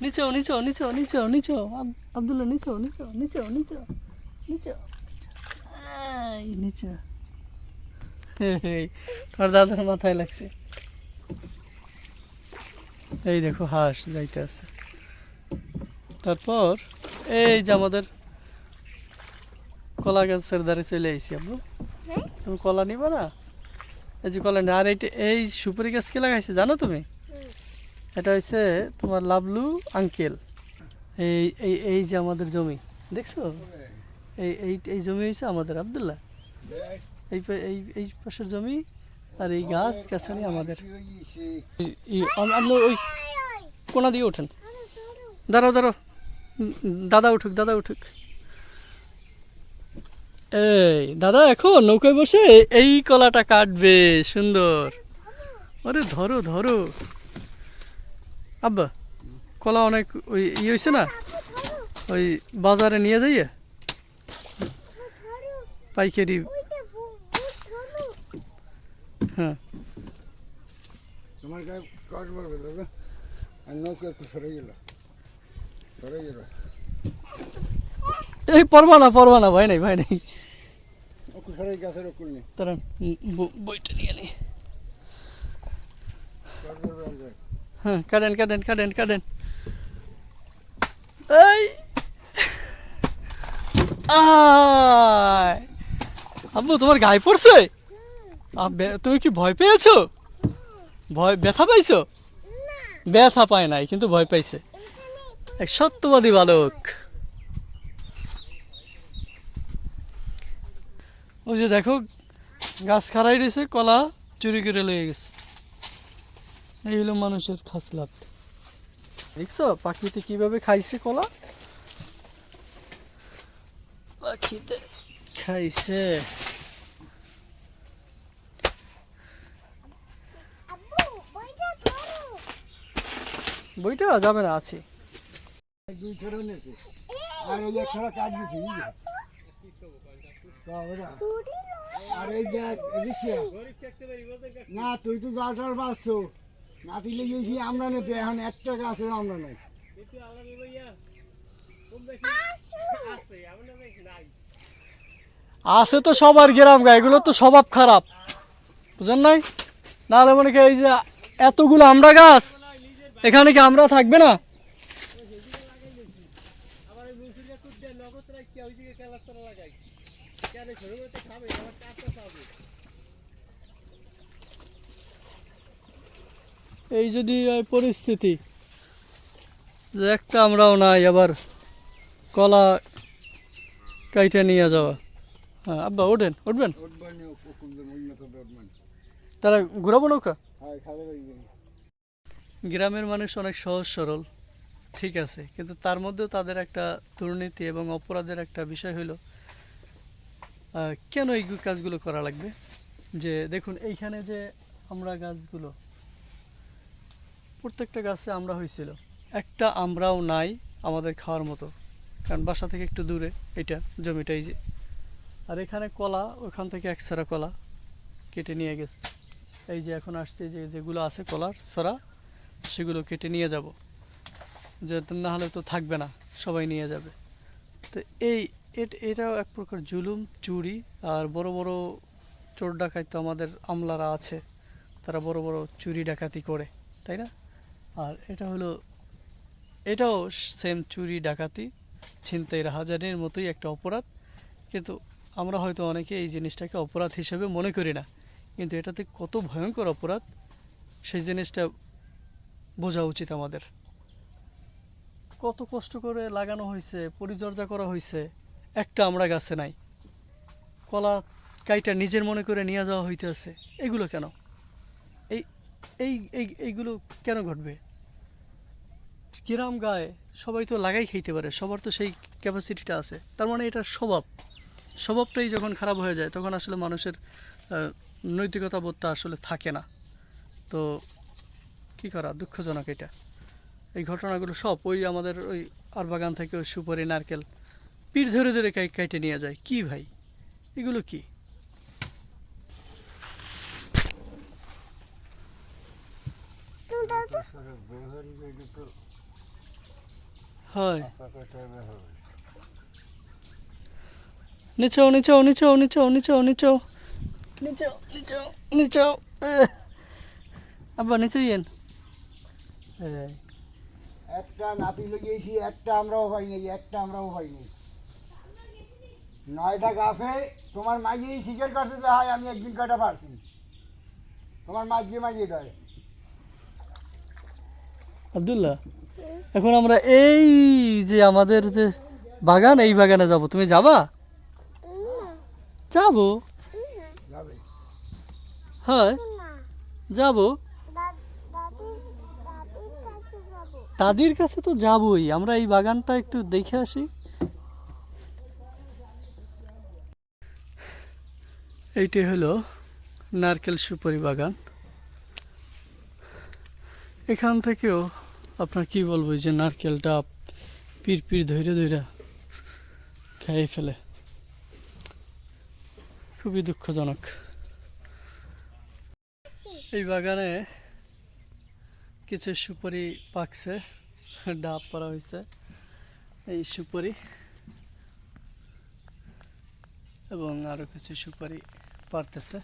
নিচেও নিচেও নিচেও নিচেও নিচেও। আব- আব্দুল্লাহ নিচেও নিচেও নিচেও নিচেও নিচেও নিচে তোর দাদার মাথায় লাগছে। এই দেখো হাঁস যাইতে আছে। তারপর এই যে আমাদের কলা গাছের ধারে চলে আইছি আব্বু হ্যাঁ? তুমি কলা নিবা না? এই যে কলা নিয়ে আর এই সুপারি গাছ কে লাগাইছে জানো তুমি? এটা হচ্ছে তোমার লাভলু আঙ্কেল। এই এই এই যে আমাদের জমি, দেখছ? এই এই এই জমি হয়েছে আমাদের আবদুল্লাহ। এই এই এই পাশের জমি আর এই গাছ গাছালি আমাদের। ওই কোনা দিয়ে ওঠেন। দাঁড়াও দাঁড়াও। দাদা উঠুক দাদা উঠুক। এই, দাদা, এখন নৌকায় বসে এই কলাটা কাটবে, সুন্দর। আরে ধরো ধরো। আব্বা কলা অনেক ওই ই হয়েছে না? ওই বাজারে নিয়ে যাইয়ে পাইকারি। হ্যাঁ। তোমার গায়ে কাজ মারবে দাদা। আর নৌকা সরে গেল। সরে গেল। এই পড়বা না পড়বা না ভয় নেই ভয় নেই। সরে গাছের ওকুল নেই। তারা বইটা নিয়ে নি। হ্যাঁ কাটেন কাটেন কাটেন কাটেন। এই! আব্বু, তোমার গায়ে পড়ছে? তুমি কি ভয় পেয়েছ? ভয়, ব্যথা পাইছো? ব্যথা পায় নাই, কিন্তু ভয় পাইছে। এক সত্যবাদী বালক। ওই যে দেখো, গাছ খারাই রয়েছে কলা চুরি করে লয়ে গেছে। এই হলো মানুষের খাসলাত। দেখছ? পাখিতে কীভাবে খাইছে কলা? পাখিতে। খাইছে। বইটা যাবে না আছে। দুই ছড়া নিয়েছে আর ওই এক ছড়া আর এই দেখ না তুই তো জালটার বাঁচছো না তুলে গেছি আমরা নেতে এখন একটা গাছের আমরা নাই। আছে তো সবার গ্রাম গায়ে এগুলো তো স্বভাব খারাপ। বুঝেন নাই? নাহলে মনে কি এই যে এতগুলো আমরা গাছ এখানে কি আমরা থাকবে না? এই যদি পরিস্থিতি। যে একটা আমরাও নাই আবার কলা কাইটে নিয়ে যাওয়া। হ্যাঁ আব্বা ওঠেন উঠবেন? তাহলে ঘুরাবো নৌকা? গ্রামের মানুষ অনেক সহজ সরল ঠিক আছে কিন্তু তার মধ্যেও তাদের একটা দুর্নীতি এবং অপরাধের একটা বিষয় হলো কেন এই কাজগুলো করা লাগবে? যে দেখুন এইখানে যে আমরা গাছগুলো প্রত্যেকটা গাছে আমরা হয়েছিল একটা আমরাও নাই আমাদের খাওয়ার মতো। কারণ বাসা থেকে একটু দূরে এটা জমিটাই যে। আর এখানে কলা, ওখান থেকে এক সারা কলা কেটে নিয়ে গেছে। এই যে এখন আসছে যে যেগুলো আছে কলার সরা সেগুলো কেটে নিয়ে যাব। যে না হলে তো থাকবে না, সবাই নিয়ে যাবে। তো এই এটাও এক প্রকার জুলুম, চুরি আর বড় বড় চোর ডাকাত তো আমাদের আমলারা আছে। তারা বড় বড় চুরি ডাকাতি করে, তাই না? আর এটা হলো, এটাও সেম চুরি, ডাকাতি ছিনতাই রাহাজানির মতোই একটা অপরাধ। কিন্তু আমরা হয়তো অনেকে এই জিনিসটাকে অপরাধ হিসেবে মনে করি না। কিন্তু এটাতে কত ভয়ঙ্কর অপরাধ, সেই জিনিসটা বোঝা উচিত আমাদের। কত কষ্ট করে লাগানো হয়েছে, পরিচর্যা করা হয়েছে, একটা আমরা গাছে নাই। কলা কাইটা নিজের মনে করে নিয়ে যাওয়া হইতেছে, এগুলো কেন? এই এই এই, এইগুলো কেন ঘটবে? গ্রাম গায়ে সবাই তো লাগাই খাইতে পারে, সবার তো সেই ক্যাপাসিটিটা আছে। তার মানে এটা স্বভাব। স্বভাবটাই যখন খারাপ হয়ে যায়, তখন আসলে মানুষের নৈতিকতা বোধটা আসলে থাকে না। তো কি করা? দুঃখজনক এটা। এই ঘটনাগুলো সব ওই আমাদের ওই আর বাগান থেকে ওই সুপারি, নারকেল, পিঠ ধরে ধরে কাই, কাইটে নিয়ে যায়। কি ভাই? এগুলো কি? ব্যবহারিক এটা তো হয়। আশা করতে হবে হবে। নিচেও নিচেও নিচেও নিচেও নিচেও। নিচেও নিচেও নিচেও। নিচেও আব্বা নিচে ইয়েন একটা লাগিয়েছি একটা আমরাও পাইনি একটা আমরাও পাইনি নয়টা গাছে তোমার মাঝিয়ে শিকার করতে তো হয় আমি একদিন পারছি? তোমার মাঝিয়ে মাঝিয়ে দেয় আব্দুল্লাহ, এখন আমরা এই যে আমাদের যে বাগান, এই বাগানে যাব। তুমি যাবা? যাব? হয়। যাব? দাদির কাছে তো যাবই। আমরা এই বাগানটা একটু দেখে আসি। এইটি হলো নারকেল সুপারি বাগান। এখান থেকেও আপনার কি বলব যে নারকেলটা পির পির ধরে ধরে খেয়ে ফেলে। খুবই দুঃখজনক। এই বাগানে কিছু সুপারি পাকছে, ডাব করা হয়েছে। এই সুপারি এবং আরও কিছু সুপারি পারতেছে।